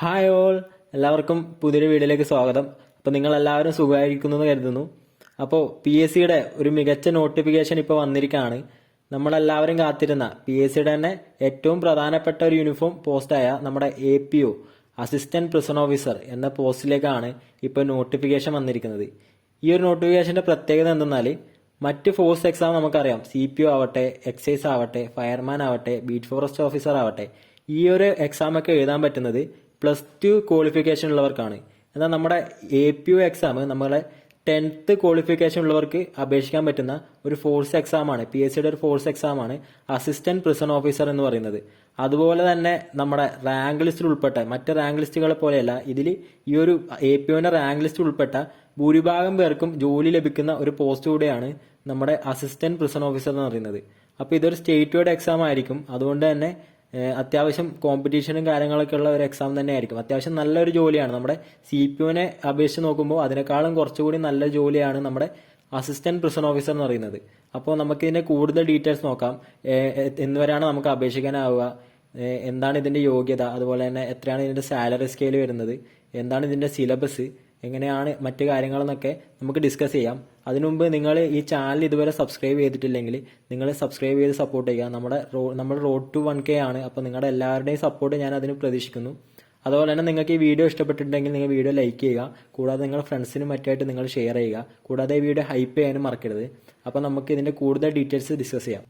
Hi all എല്ലാവർക്കും പുതിയൊരു വീഡിയോയിലേക്ക് സ്വാഗതം. അപ്പോൾ നിങ്ങൾ എല്ലാവരും സുഖമായിരിക്കുന്നു എന്ന് കരുതുന്നു അപ്പോൾ പി എസ് സിയുടെ ഒരു മികച്ച നോട്ടിഫിക്കേഷൻ ഇപ്പോൾ വന്നിരിക്കുകയാണ് നമ്മളെല്ലാവരും കാത്തിരുന്ന പി എസ് സിയുടെ തന്നെ ഏറ്റവും പ്രധാനപ്പെട്ട ഒരു യൂണിഫോം പോസ്റ്റായ നമ്മുടെ A P O assistant prison officer എന്ന പോസ്റ്റിലേക്കാണ് ഇപ്പോൾ നോട്ടിഫിക്കേഷൻ വന്നിരിക്കുന്നത്. ഈ ഒരു നോട്ടിഫിക്കേഷന്റെ പ്രത്യേകത എന്തെന്നാൽ മറ്റ് ഫോഴ്സ് എക്സാം നമുക്കറിയാം. സി പി ഒ ആവട്ടെ എക്സൈസ് ആവട്ടെ ഫയർമാൻ ആവട്ടെ ബീറ്റ് ഫോറസ്റ്റ് ഓഫീസർ ആവട്ടെ. ഈ ഒരു എക്സാം ഒക്കെ എഴുതാൻ പറ്റുന്നത് പ്ലസ് ടു ക്വാളിഫിക്കേഷൻ ഉള്ളവർക്കാണ്. എന്നാൽ നമ്മുടെ എ പി യു എക്സാം നമ്മളെ ടെൻത്ത് ക്വാളിഫിക്കേഷൻ ഉള്ളവർക്ക് അപേക്ഷിക്കാൻ പറ്റുന്ന ഒരു ഫോഴ്സ് എക്സാമാണ് പി എസ് സിയുടെ ഒരു ഫോഴ്സ് എക്സാമാണ് അസിസ്റ്റന്റ് പ്രിസൺ ഓഫീസർ എന്ന് പറയുന്നത്. അതുപോലെ തന്നെ നമ്മുടെ റാങ്ക് ലിസ്റ്റിൽ ഉൾപ്പെട്ട മറ്റ് റാങ്ക് ലിസ്റ്റുകളെ പോലെയല്ല ഇതിൽ ഈ ഒരു എ പി ഒന്റെ റാങ്ക് ലിസ്റ്റിൽ ഉൾപ്പെട്ട ഭൂരിഭാഗം പേർക്കും ജോലി ലഭിക്കുന്ന ഒരു പോസ്റ്റ് കൂടെയാണ് നമ്മുടെ അസിസ്റ്റന്റ് പ്രിസൺ ഓഫീസർ എന്ന് പറയുന്നത്. അപ്പോൾ ഇതൊരു സ്റ്റേറ്റ് വൈഡ് എക്സാം ആയിരിക്കും. അതുകൊണ്ട് തന്നെ അത്യാവശ്യം കോമ്പറ്റീഷനും കാര്യങ്ങളൊക്കെ ഉള്ള ഒരു എക്സാം തന്നെ ആയിരിക്കും അത്യാവശ്യം നല്ലൊരു ജോലിയാണ്. നമ്മുടെ സി പി ഒനെ അപേക്ഷിച്ച് നോക്കുമ്പോൾ അതിനേക്കാളും കുറച്ചുകൂടി നല്ല ജോലിയാണ് നമ്മുടെ അസിസ്റ്റന്റ് പ്രിസൺ ഓഫീസർ എന്ന് പറയുന്നത്. അപ്പോൾ നമുക്കിതിന്റെ കൂടുതൽ ഡീറ്റെയിൽസ് നോക്കാം. ഏഹ്, എ- എന്ന് വരെയാണ് നമുക്ക് അപേക്ഷിക്കാനാവുക? എന്താണ് ഇതിന്റെ യോഗ്യത? അതുപോലെ തന്നെ എത്രയാണ് ഇതിന്റെ സാലറി സ്കെയിൽ വരുന്നത്? എന്താണ് ഇതിന്റെ സിലബസ് എങ്ങനെയാണ് മറ്റു കാര്യങ്ങളെന്നൊക്കെ നമുക്ക് ഡിസ്കസ് ചെയ്യാം. അതിനുമുമ്പ് നിങ്ങൾ ഈ ചാനൽ ഇതുവരെ സബ്സ്ക്രൈബ് ചെയ്തിട്ടില്ലെങ്കിൽ നിങ്ങൾ സബ്സ്ക്രൈബ് ചെയ്ത് സപ്പോർട്ട് ചെയ്യുക. നമ്മുടെ റോ- നമ്മുടെ റോഡ് ടു വൺ കെ ആണ്. അപ്പോൾ നിങ്ങളുടെ എല്ലാവരുടെയും സപ്പോർട്ട് ഞാൻ അതിന് പ്രതീക്ഷിക്കുന്നു. അതുപോലെ തന്നെ നിങ്ങൾക്ക് ഈ വീഡിയോ ഇഷ്ടപ്പെട്ടിട്ടുണ്ടെങ്കിൽ നിങ്ങൾ വീഡിയോ ലൈക്ക് ചെയ്യുക. കൂടാതെ നിങ്ങളുടെ ഫ്രണ്ട്സിനും മറ്റായിട്ട് നിങ്ങൾ ഷെയർ ചെയ്യുക. കൂടാതെ ഈ വീഡിയോ ഹൈപ്പ് ചെയ്യാനും മറക്കരുത്. അപ്പോൾ നമുക്ക് ഇതിന്റെ കൂടുതൽ ഡീറ്റെയിൽസ് ഡിസ്കസ് ചെയ്യാം.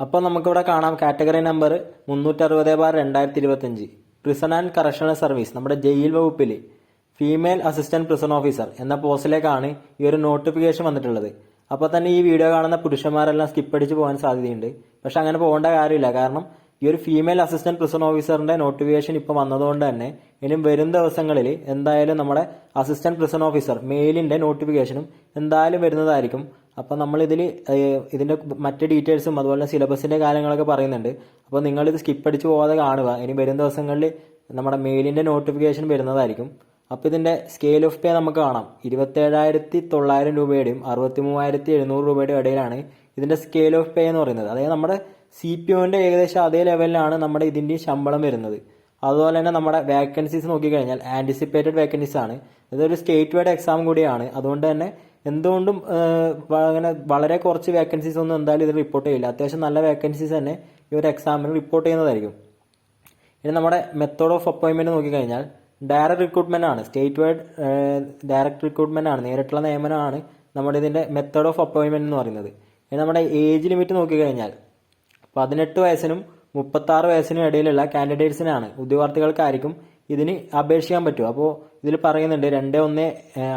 അപ്പോൾ നമുക്കിവിടെ കാണാം കാറ്റഗറി നമ്പർ മുന്നൂറ്ററുപത് ബാർ രണ്ടായിരത്തി ഇരുപത്തഞ്ച് പ്രിസൺ ആൻഡ് കറക്ഷണൽ സർവീസ് നമ്മുടെ ജയിൽ വകുപ്പിൽ ഫീമെയിൽ അസിസ്റ്റന്റ് പ്രിസൺ ഓഫീസർ എന്ന പോസ്റ്റിലേക്കാണ് ഈ ഒരു നോട്ടിഫിക്കേഷൻ വന്നിട്ടുള്ളത്. അപ്പോൾ തന്നെ ഈ വീഡിയോ കാണുന്ന പുരുഷന്മാരെല്ലാം സ്കിപ്പ് അടിച്ച് പോകാൻ സാധ്യതയുണ്ട്. പക്ഷെ അങ്ങനെ പോകേണ്ട കാര്യമില്ല. കാരണം ഈ ഒരു ഫീമെയിൽ അസിസ്റ്റന്റ് പ്രിസൺ ഓഫീസറിന്റെ നോട്ടിഫിക്കേഷൻ ഇപ്പോൾ വന്നതുകൊണ്ട് തന്നെ ഇനി വരും ദിവസങ്ങളിൽ എന്തായാലും നമ്മുടെ അസിസ്റ്റന്റ് പ്രിസൺ ഓഫീസർ മെയിലിന്റെ നോട്ടിഫിക്കേഷനും എന്തായാലും വരുന്നതായിരിക്കും. അപ്പോൾ നമ്മൾ ഇതിൽ ഇതിന്റെ മറ്റ് ഡീറ്റെയിൽസും അതുപോലെ സിലബസിന്റെ കാര്യങ്ങളൊക്കെ പറയുന്നുണ്ട്. അപ്പോൾ നിങ്ങളിത് സ്കിപ്പ് അടിച്ച് പോകാതെ കാണുക. ഇനി വരും ദിവസങ്ങളിൽ നമ്മുടെ മെയിലിന്റെ നോട്ടിഫിക്കേഷൻ വരുന്നതായിരിക്കും. അപ്പോൾ ഇതിന്റെ സ്കെയിൽ ഓഫ് പേ നമുക്ക് കാണാം. ഇരുപത്തേഴായിരത്തി തൊള്ളായിരം രൂപയുടെയും അറുപത്തി മൂവായിരത്തി എഴുന്നൂറ് രൂപയുടെയും ഇടയിലാണ് ഇതിന്റെ സ്കെയിൽ ഓഫ് പേ എന്ന് പറയുന്നത്. അതായത് നമ്മുടെ സി പി ഒന്റെ ഏകദേശം അതേ ലെവലിലാണ് നമ്മുടെ ഇതിന്റെ ശമ്പളം വരുന്നത്. അതുപോലെ തന്നെ നമ്മുടെ വേക്കൻസീസ് നോക്കിക്കഴിഞ്ഞാൽ ആന്റിസിപ്പേറ്റഡ് വേക്കൻസീസ് ആണ്. ഇതൊരു സ്റ്റേറ്റ് വൈഡ് എക്സാം കൂടിയാണ്. അതുകൊണ്ട് തന്നെ എന്തുകൊണ്ടും അങ്ങനെ വളരെ കുറച്ച് വേക്കൻസീസ് ഒന്നും എന്തായാലും ഇത് റിപ്പോർട്ട് ചെയ്യില്ല. അത്യാവശ്യം നല്ല വേക്കൻസീസ് തന്നെ ഈ ഒരു എക്സാമിന് റിപ്പോർട്ട് ചെയ്യുന്നതായിരിക്കും. ഇനി നമ്മുടെ മെത്തേഡ് ഓഫ് അപ്പോയിൻമെന്റ് നോക്കിക്കഴിഞ്ഞാൽ ഡയറക്ട് റിക്രൂട്ട്മെന്റ് ആണ്. സ്റ്റേറ്റ് വൈഡ് ഡയറക്ട് റിക്രൂട്ട്മെന്റ് ആണ്. നേരിട്ടുള്ള നിയമനമാണ് നമ്മുടെ ഇതിന്റെ മെത്തേഡ് ഓഫ് അപ്പോയിൻമെന്റ് എന്ന് പറയുന്നത്. ഇനി നമ്മുടെ ഏജ് ലിമിറ്റ് നോക്കിക്കഴിഞ്ഞാൽ പതിനെട്ട് വയസ്സിനും മുപ്പത്തി ആറ് വയസ്സിനും ഇടയിലുള്ള കാൻഡിഡേറ്റ്സിനാണ് ഉദ്യോഗാർത്ഥികൾക്കായിരിക്കും ഇതിന് അപേക്ഷിക്കാൻ പറ്റും. അപ്പോൾ ഇതിൽ പറയുന്നുണ്ട് രണ്ട് ഒന്ന്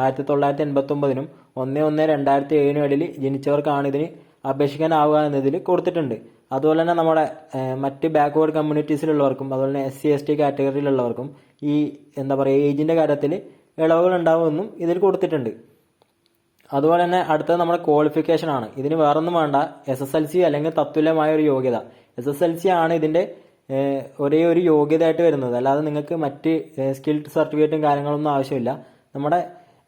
ആയിരത്തി തൊള്ളായിരത്തി എൺപത്തി ഒമ്പതിനും ഒന്ന് ഒന്ന് രണ്ടായിരത്തി ഏഴിനും ഇടയിൽ ജനിച്ചവർക്കാണ് ഇതിന് അപേക്ഷിക്കാനാവുക എന്നതിൽ കൊടുത്തിട്ടുണ്ട്. അതുപോലെ തന്നെ നമ്മുടെ മറ്റ് ബാക്ക്വേർഡ് കമ്മ്യൂണിറ്റീസിലുള്ളവർക്കും അതുപോലെ തന്നെ എസ് സി എസ് ടി കാറ്റഗറിയിലുള്ളവർക്കും ഈ എന്താ പറയുക ഏജിന്റെ കാര്യത്തിൽ ഇളവുകൾ ഉണ്ടാവുമെന്നും ഇതിൽ കൊടുത്തിട്ടുണ്ട്. അതുപോലെ തന്നെ അടുത്തത് നമ്മുടെ ക്വാളിഫിക്കേഷൻ ആണ്. ഇതിന് വേറൊന്നും വേണ്ട. എസ് എസ് എൽ സി അല്ലെങ്കിൽ തത്തുല്യമായ ഒരു യോഗ്യത. എസ് എസ് എൽ സി ആണ് ഇതിന്റെ ഒരേ ഒരു യോഗ്യതയായിട്ട് വരുന്നത്. അല്ലാതെ നിങ്ങൾക്ക് മറ്റ് സ്കിൽഡ് സർട്ടിഫിക്കറ്റും കാര്യങ്ങളൊന്നും ആവശ്യമില്ല. നമ്മുടെ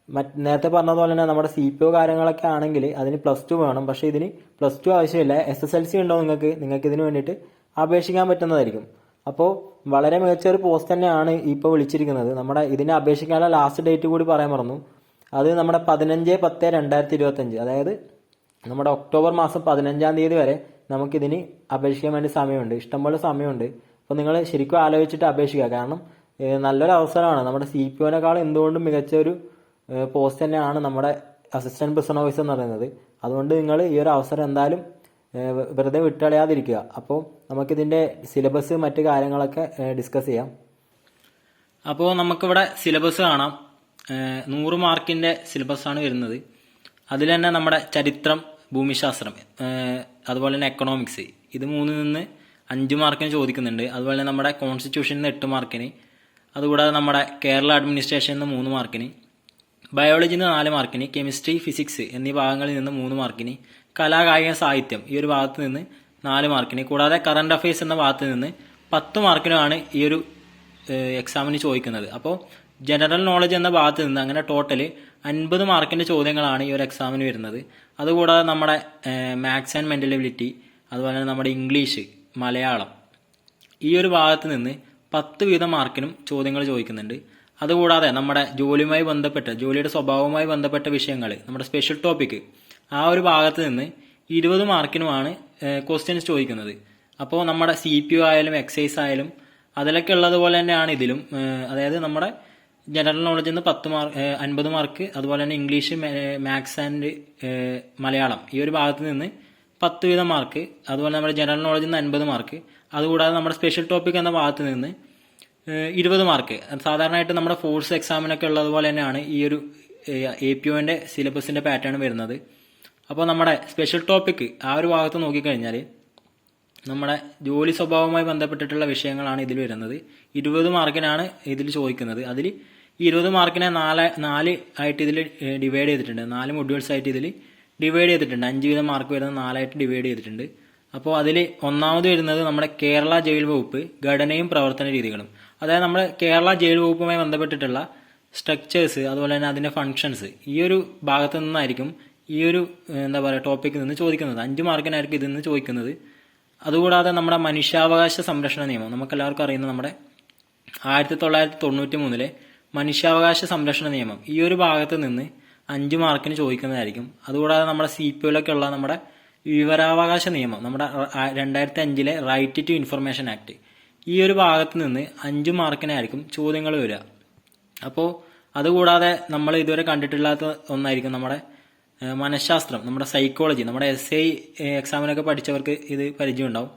മറ്റ് നേരത്തെ പറഞ്ഞതുപോലെ തന്നെ നമ്മുടെ സി പി ഒ കാര്യങ്ങളൊക്കെ ആണെങ്കിൽ അതിന് പ്ലസ് ടു വേണം. പക്ഷേ ഇതിന് പ്ലസ് ടു ആവശ്യമില്ല. എസ് എസ് എൽ സി ഉണ്ടോ നിങ്ങൾക്ക്? നിങ്ങൾക്ക് ഇതിന് വേണ്ടിയിട്ട് അപേക്ഷിക്കാൻ പറ്റുന്നതായിരിക്കും. അപ്പോൾ വളരെ മികച്ച ഒരു പോസ്റ്റ് തന്നെയാണ് ഇപ്പോൾ വിളിച്ചിരിക്കുന്നത്. നമ്മുടെ ഇതിനെ അപേക്ഷിക്കാനുള്ള ലാസ്റ്റ് ഡേറ്റ് കൂടി പറയാൻ പറഞ്ഞു അത് നമ്മുടെ പതിനഞ്ച് പത്ത് രണ്ടായിരത്തി ഇരുപത്തഞ്ച് അതായത് നമ്മുടെ ഒക്ടോബർ മാസം പതിനഞ്ചാം തീയതി വരെ നമുക്കിതിന് അപേക്ഷിക്കാൻ വേണ്ടി സമയമുണ്ട്. ഇഷ്ടംപോലെ സമയമുണ്ട്. അപ്പോൾ നിങ്ങൾ ശരിക്കും ആലോചിച്ചിട്ട് അപേക്ഷിക്കുക. കാരണം നല്ലൊരു അവസരമാണ്. നമ്മുടെ സി പി ഒനേക്കാൾ എന്തുകൊണ്ടും മികച്ച ഒരു പോസ്റ്റ് തന്നെയാണ് നമ്മുടെ അസിസ്റ്റന്റ് പ്രിസൺ ഓഫീസർ എന്ന് പറയുന്നത്. അതുകൊണ്ട് നിങ്ങൾ ഈ ഒരു അവസരം എന്തായാലും വെറുതെ വിട്ടളയാതിരിക്കുക. അപ്പോൾ നമുക്കിതിന്റെ സിലബസ് മറ്റു കാര്യങ്ങളൊക്കെ ഡിസ്കസ് ചെയ്യാം. അപ്പോൾ നമുക്കിവിടെ സിലബസ് കാണാം. നൂറ് മാർക്കിന്റെ സിലബസാണ് വരുന്നത്. അതിൽ തന്നെ നമ്മുടെ ചരിത്രം ഭൂമിശാസ്ത്രം അതുപോലെ തന്നെ എക്കണോമിക്സ് ഇത് മൂന്നിൽ നിന്ന് അഞ്ച് മാർക്കിന് ചോദിക്കുന്നുണ്ട്. അതുപോലെ തന്നെ നമ്മുടെ കോൺസ്റ്റിറ്റ്യൂഷനിൽ നിന്ന് എട്ട് മാർക്കിന്. അതുകൂടാതെ നമ്മുടെ കേരള അഡ്മിനിസ്ട്രേഷനിൽ നിന്ന് മൂന്ന് മാർക്കിന്. ബയോളജിയിൽ നിന്ന് നാല് മാർക്കിന്. കെമിസ്ട്രി ഫിസിക്സ് എന്നീ ഭാഗങ്ങളിൽ നിന്ന് മൂന്ന് മാർക്കിന്. കലാ കായിക സാഹിത്യം ഈ ഒരു ഭാഗത്ത് നിന്ന് നാല് മാർക്കിന് കൂടാതെ കറണ്ട് അഫയേഴ്സ് എന്ന ഭാഗത്ത് നിന്ന് പത്ത് മാർക്കിനുമാണ് ഈ ഒരു എക്സാമിന് ചോദിക്കുന്നത്. അപ്പോൾ ജനറൽ നോളജ് എന്ന ഭാഗത്ത് നിന്ന് അങ്ങനെ ടോട്ടൽ അൻപത് മാർക്കിന്റെ ചോദ്യങ്ങളാണ് ഈ ഒരു എക്സാമിന് വരുന്നത്. അതുകൂടാതെ നമ്മുടെ മാത്സ് ആൻഡ് മെന്റലബിലിറ്റി അതുപോലെ തന്നെ നമ്മുടെ ഇംഗ്ലീഷ് മലയാളം ഈ ഒരു ഭാഗത്ത് നിന്ന് പത്ത് വീതം മാർക്കിനും ചോദ്യങ്ങൾ ചോദിക്കുന്നുണ്ട്. അതുകൂടാതെ നമ്മുടെ ജോലിയുമായി ബന്ധപ്പെട്ട ജോലിയുടെ സ്വഭാവവുമായി ബന്ധപ്പെട്ട വിഷയങ്ങൾ നമ്മുടെ സ്പെഷ്യൽ ടോപ്പിക്ക് ആ ഒരു ഭാഗത്ത് നിന്ന് ഇരുപത് മാർക്കിനുമാണ് ക്വസ്റ്റ്യൻസ് ചോദിക്കുന്നത്. അപ്പോൾ നമ്മുടെ സി പി യു ആയാലും എക്സൈസ് ആയാലും അതിലൊക്കെ ഉള്ളതുപോലെ തന്നെയാണ് ഇതിലും. അതായത് നമ്മുടെ ജനറൽ നോളജിൽ നിന്ന് പത്ത് മാർക്ക് അൻപത് മാർക്ക് അതുപോലെ തന്നെ ഇംഗ്ലീഷ് മാത്സ് ആൻഡ് മലയാളം. ഈ ഒരു ഭാഗത്ത് നിന്ന് പത്ത് വീതം മാർക്ക് അതുപോലെ നമ്മുടെ ജനറൽ നോളജിൽ നിന്ന് അൻപത് മാർക്ക് അതുകൂടാതെ നമ്മുടെ സ്പെഷ്യൽ ടോപ്പിക് എന്ന ഭാഗത്ത് നിന്ന് ഇരുപത് മാർക്ക് സാധാരണയായിട്ട് നമ്മുടെ ഫോഴ്സ് എക്സാമിനൊക്കെ ഉള്ളതുപോലെ തന്നെയാണ് ഈ ഒരു എ പി ഒന്റെ സിലബസിന്റെ പാറ്റേൺ വരുന്നത്. അപ്പോൾ നമ്മുടെ സ്പെഷ്യൽ ടോപ്പിക് ആ ഒരു ഭാഗത്ത് നോക്കിക്കഴിഞ്ഞാൽ നമ്മുടെ ജോലി സ്വഭാവവുമായി ബന്ധപ്പെട്ടിട്ടുള്ള വിഷയങ്ങളാണ് ഇതിൽ വരുന്നത്. ഇരുപത് മാർക്കിനാണ് ഇതിൽ ചോദിക്കുന്നത്. അതിൽ ഈ ഇരുപത് മാർക്കിനെ നാല് നാല് ആയിട്ട് ഇതിൽ ഡിവൈഡ് ചെയ്തിട്ടുണ്ട്. നാല് മൊഡ്യൂൾസ് ആയിട്ട് ഇതിൽ ഡിവൈഡ് ചെയ്തിട്ടുണ്ട്. അഞ്ച് വീതം മാർക്ക് വരുന്ന നാലായിട്ട് ഡിവൈഡ് ചെയ്തിട്ടുണ്ട്. അപ്പോൾ അതിൽ ഒന്നാമത് വരുന്നത് നമ്മുടെ കേരള ജയിൽ വകുപ്പ് ഘടനയും പ്രവർത്തന രീതികളും. അതായത് നമ്മുടെ കേരള ജയിൽ വകുപ്പുമായി ബന്ധപ്പെട്ടിട്ടുള്ള സ്ട്രക്ചേഴ്സ് അതുപോലെ തന്നെ അതിന്റെ ഫങ്ഷൻസ് ഈ ഒരു ഭാഗത്തു നിന്നായിരിക്കും ഈ ഒരു എന്താ പറയുക ടോപ്പിക്കിൽ നിന്ന് ചോദിക്കുന്നത്. അഞ്ച് മാർക്കിനായിരിക്കും ഇതിൽ നിന്ന് ചോദിക്കുന്നത്. അതുകൂടാതെ നമ്മുടെ മനുഷ്യാവകാശ സംരക്ഷണ നിയമം. നമുക്കെല്ലാവർക്കും അറിയുന്ന നമ്മുടെ ആയിരത്തി തൊള്ളായിരത്തി തൊണ്ണൂറ്റി മൂന്നിലെ മനുഷ്യാവകാശ സംരക്ഷണ നിയമം. ഈ ഒരു ഭാഗത്ത് നിന്ന് അഞ്ച് മാർക്കിന് ചോദിക്കുന്നതായിരിക്കും. അതുകൂടാതെ നമ്മുടെ സി പി ഒയിലൊക്കെ ഉള്ള നമ്മുടെ വിവരാവകാശ നിയമം നമ്മുടെ രണ്ടായിരത്തി അഞ്ചിലെ റൈറ്റ് ടു ഇൻഫർമേഷൻ ആക്ട് ഈ ഒരു ഭാഗത്ത് നിന്ന് അഞ്ച് മാർക്കിനായിരിക്കും ചോദ്യങ്ങൾ വരിക. അപ്പോൾ അതുകൂടാതെ നമ്മൾ ഇതുവരെ കണ്ടിട്ടില്ലാത്ത ഒന്നായിരിക്കും നമ്മുടെ മനഃശാസ്ത്രം നമ്മുടെ സൈക്കോളജി നമ്മുടെ എസ് ഐ എക്സാമിനൊക്കെ പഠിച്ചവർക്ക് ഇത് പരിചയം ഉണ്ടാവും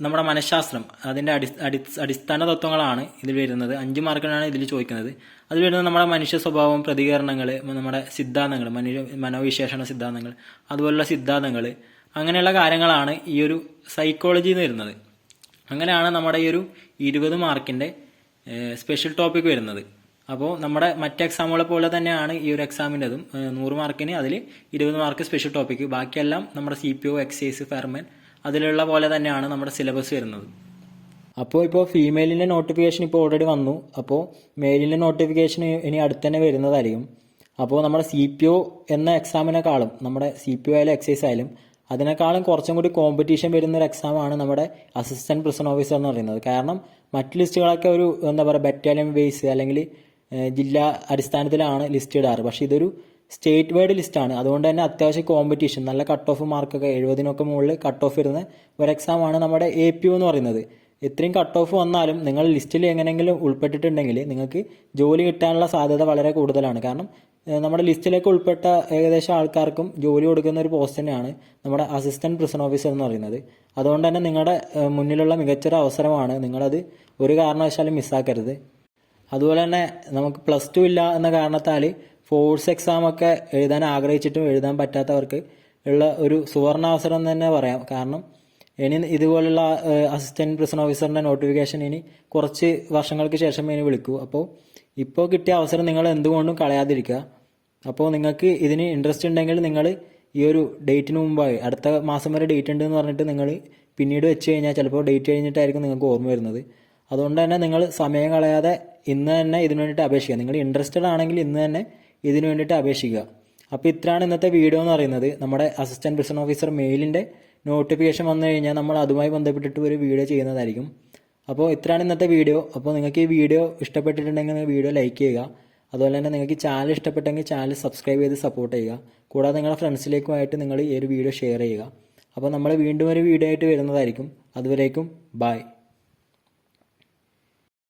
നമ്മുടെ മനഃശാസ്ത്രം അതിന്റെ അടി- അടിസ്ഥാന തത്വങ്ങളാണ് ഇതിൽ വരുന്നത്. അഞ്ച് മാർക്കിനാണ് ഇതിൽ ചോദിക്കുന്നത്. അതിൽ വരുന്നത് നമ്മുടെ മനുഷ്യ സ്വഭാവം പ്രതികരണങ്ങൾ നമ്മുടെ സിദ്ധാന്തങ്ങൾ മനുഷ്യ മനോവിശേഷണ സിദ്ധാന്തങ്ങൾ അതുപോലുള്ള സിദ്ധാന്തങ്ങൾ അങ്ങനെയുള്ള കാര്യങ്ങളാണ് ഈ ഒരു സൈക്കോളജിയിൽ നിന്ന് വരുന്നത്. അങ്ങനെയാണ് നമ്മുടെ ഈ ഒരു ഇരുപത് മാർക്കിന്റെ സ്പെഷ്യൽ ടോപ്പിക് വരുന്നത്. അപ്പോൾ നമ്മുടെ മറ്റ് എക്സാമുകളെ പോലെ തന്നെയാണ് ഈ ഒരു എക്സാമിന്റെതും നൂറ് മാർക്കിന് അതിൽ ഇരുപത് മാർക്ക് സ്പെഷ്യൽ ടോപ്പിക് ബാക്കിയെല്ലാം നമ്മുടെ C P O excise fireman അതിലുള്ള പോലെ തന്നെയാണ് നമ്മുടെ സിലബസ് വരുന്നത്. അപ്പോൾ ഇപ്പോൾ ഫീമെയിലിന്റെ നോട്ടിഫിക്കേഷൻ ഇപ്പോൾ ഓൾറെഡി വന്നു. അപ്പോൾ മെയിലിന്റെ നോട്ടിഫിക്കേഷൻ ഇനി അടുത്ത് തന്നെ വരുന്നതായിരിക്കും. അപ്പോൾ നമ്മുടെ സി പി ഒ എന്ന എക്സാമിനെക്കാളും നമ്മുടെ സി പി ഒ ആയാലും എക്സൈസ് ആയാലും അതിനേക്കാളും കുറച്ചും കൂടി കോമ്പറ്റീഷൻ വരുന്ന ഒരു എക്സാമാണ് നമ്മുടെ അസിസ്റ്റന്റ് പ്രിസൺ ഓഫീസർ എന്ന് പറയുന്നത്. കാരണം മറ്റ് ലിസ്റ്റുകളൊക്കെ ഒരു എന്താ പറയുക ബറ്റാലിയൻ ബേസ് അല്ലെങ്കിൽ ജില്ലാ അടിസ്ഥാനത്തിലാണ് ലിസ്റ്റ് ഇടാറ്. പക്ഷേ ഇതൊരു സ്റ്റേറ്റ് വൈഡ് ലിസ്റ്റാണ് അതുകൊണ്ട് തന്നെ അത്യാവശ്യം കോമ്പറ്റീഷൻ നല്ല കട്ട് ഓഫ് മാർക്കൊക്കെ എഴുപതിനൊക്കെ മുകളിൽ കട്ട് ഓഫ് വരുന്ന ഒരു എക്സാമാണ് നമ്മുടെ എ പി എന്ന് പറയുന്നത്. ഇത്രയും കട്ട് ഓഫ് വന്നാലും നിങ്ങൾ ലിസ്റ്റിൽ എങ്ങനെയെങ്കിലും ഉൾപ്പെട്ടിട്ടുണ്ടെങ്കിൽ നിങ്ങൾക്ക് ജോലി കിട്ടാനുള്ള സാധ്യത വളരെ കൂടുതലാണ്. കാരണം നമ്മുടെ ലിസ്റ്റിലേക്ക് ഉൾപ്പെട്ട ഏകദേശം ആൾക്കാർക്കും ജോലി കൊടുക്കുന്ന ഒരു പോസ്റ്റ് തന്നെയാണ് നമ്മുടെ അസിസ്റ്റന്റ് പ്രിസൺ ഓഫീസർ എന്ന് പറയുന്നത്. അതുകൊണ്ട് തന്നെ നിങ്ങളുടെ മുന്നിലുള്ള മികച്ചൊരു അവസരമാണ് നിങ്ങളത് ഒരു കാരണവശാലും മിസ്സാക്കരുത് അതുപോലെ തന്നെ നമുക്ക് പ്ലസ് ടു ഇല്ല എന്ന കാരണത്താൽ ഫോഴ്സ് എക്സാം ഒക്കെ എഴുതാൻ ആഗ്രഹിച്ചിട്ടും എഴുതാൻ പറ്റാത്തവർക്ക് ഉള്ള ഒരു സുവർണാവസരം തന്നെ പറയാം. കാരണം ഇനി ഇതുപോലുള്ള അസിസ്റ്റന്റ് പ്രിസൺ ഓഫീസറിന്റെ നോട്ടിഫിക്കേഷൻ ഇനി കുറച്ച് വർഷങ്ങൾക്ക് ശേഷം ഇനി വിളിക്കൂ. അപ്പോൾ ഇപ്പോൾ കിട്ടിയ അവസരം നിങ്ങൾ എന്തുകൊണ്ടും കളയാതിരിക്കുക. അപ്പോൾ നിങ്ങൾക്ക് ഇതിന് ഇൻട്രസ്റ്റ് ഉണ്ടെങ്കിൽ നിങ്ങൾ ഈ ഒരു ഡേറ്റിന് മുമ്പായി അടുത്ത മാസം വരെ ഡേറ്റ് ഉണ്ട് എന്ന് പറഞ്ഞിട്ട് നിങ്ങൾ പിന്നീട് വെച്ച് കഴിഞ്ഞാൽ ചിലപ്പോൾ ഡേറ്റ് കഴിഞ്ഞിട്ടായിരിക്കും നിങ്ങൾക്ക് ഓർമ്മ വരുന്നത്. അതുകൊണ്ട് തന്നെ നിങ്ങൾ സമയം കളയാതെ ഇന്ന് തന്നെ ഇതിനു വേണ്ടിയിട്ട് അപേക്ഷിക്കുക. നിങ്ങൾ ഇൻട്രസ്റ്റഡ് ആണെങ്കിൽ ഇന്ന് തന്നെ ഇതിനു വേണ്ടിയിട്ട് അപേക്ഷിക്കുക. അപ്പോൾ ഇത്രയാണ് ഇന്നത്തെ വീഡിയോ എന്ന് പറയുന്നത്. നമ്മുടെ അസിസ്റ്റന്റ് പ്രിസൺ ഓഫീസർ മെയിലിന്റെ നോട്ടിഫിക്കേഷൻ വന്നു കഴിഞ്ഞാൽ നമ്മൾ അതുമായി ബന്ധപ്പെട്ടിട്ട് ഒരു വീഡിയോ ചെയ്യുന്നതായിരിക്കും. അപ്പോൾ ഇത്രയാണ് ഇന്നത്തെ വീഡിയോ അപ്പോൾ നിങ്ങൾക്ക് ഈ വീഡിയോ ഇഷ്ടപ്പെട്ടിട്ടുണ്ടെങ്കിൽ വീഡിയോ ലൈക്ക് ചെയ്യുക. അതുപോലെ തന്നെ നിങ്ങൾക്ക് ചാനൽ ഇഷ്ടപ്പെട്ടെങ്കിൽ ചാനൽ സബ്സ്ക്രൈബ് ചെയ്ത് സപ്പോർട്ട് ചെയ്യുക. കൂടാതെ നിങ്ങളുടെ ഫ്രണ്ട്സിലേക്കുമായിട്ട് നിങ്ങൾ ഈ ഒരു വീഡിയോ ഷെയർ ചെയ്യുക. അപ്പോൾ നമ്മൾ വീണ്ടും ഒരു വീഡിയോ ആയിട്ട് വരുന്നതായിരിക്കും. അതുവരേക്കും ബൈ